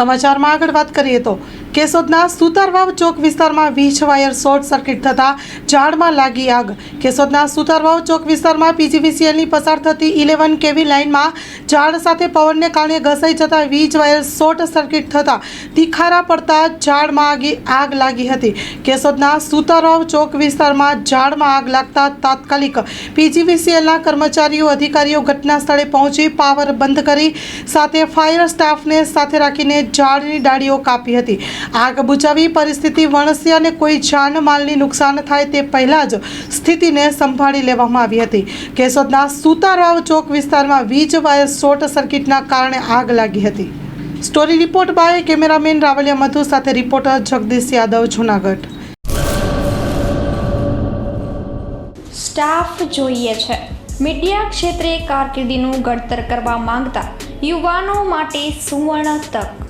સમાચારમાં આગળ વાત કરીએ તો કેશોદના સુતારવાવ ચોક વિસ્તારમાં વીજ વાયર શોર્ટ સર્કિટ થતાં ઝાડમાં લાગી આગ. કેશોદના સુતારવાવ ચોક વિસ્તારમાં પીજીવીસીએલની પસાર થતી ઇલેવન કેવી લાઇનમાં ઝાડ સાથે પવનને કારણે ઘસાઈ જતા વીજ વાયર શોર્ટ સર્કિટ થતાં તીખારા પડતા ઝાડમાં આગી આગ લાગી હતી. કેશોદના સુતારવાવ ચોક વિસ્તારમાં ઝાડમાં આગ લાગતા તાત્કાલિક પીજીવીસીએલના કર્મચારીઓ, અધિકારીઓ ઘટના સ્થળે પહોંચી પાવર બંધ કરી સાથે ફાયર સ્ટાફને સાથે રાખીને ઝાડની ડાળીઓ કાપી હતી. આગ બુજાવી પરિસ્થિતિ વણસી અને કોઈ જાનમાલની નુકસાન થાય તે પહેલાં જ સ્થિતિને સંભાળી લેવામાં આવી હતી. કેશોદના સુતારાવ ચોક વિસ્તારમાં વીજ વાયર શોર્ટ સર્કિટના કારણે આગ લાગી હતી. Story report by cameraman Ravaliya Madhu સાથે રિપોર્ટર જગદીશ યાદવ, જુનાગઢ. સ્ટાફ જોઈએ છે. મીડિયા ક્ષેત્રે કારકિર્દીનું ઘડતર કરવા માંગતા યુવાનો માટે સુવર્ણ તક.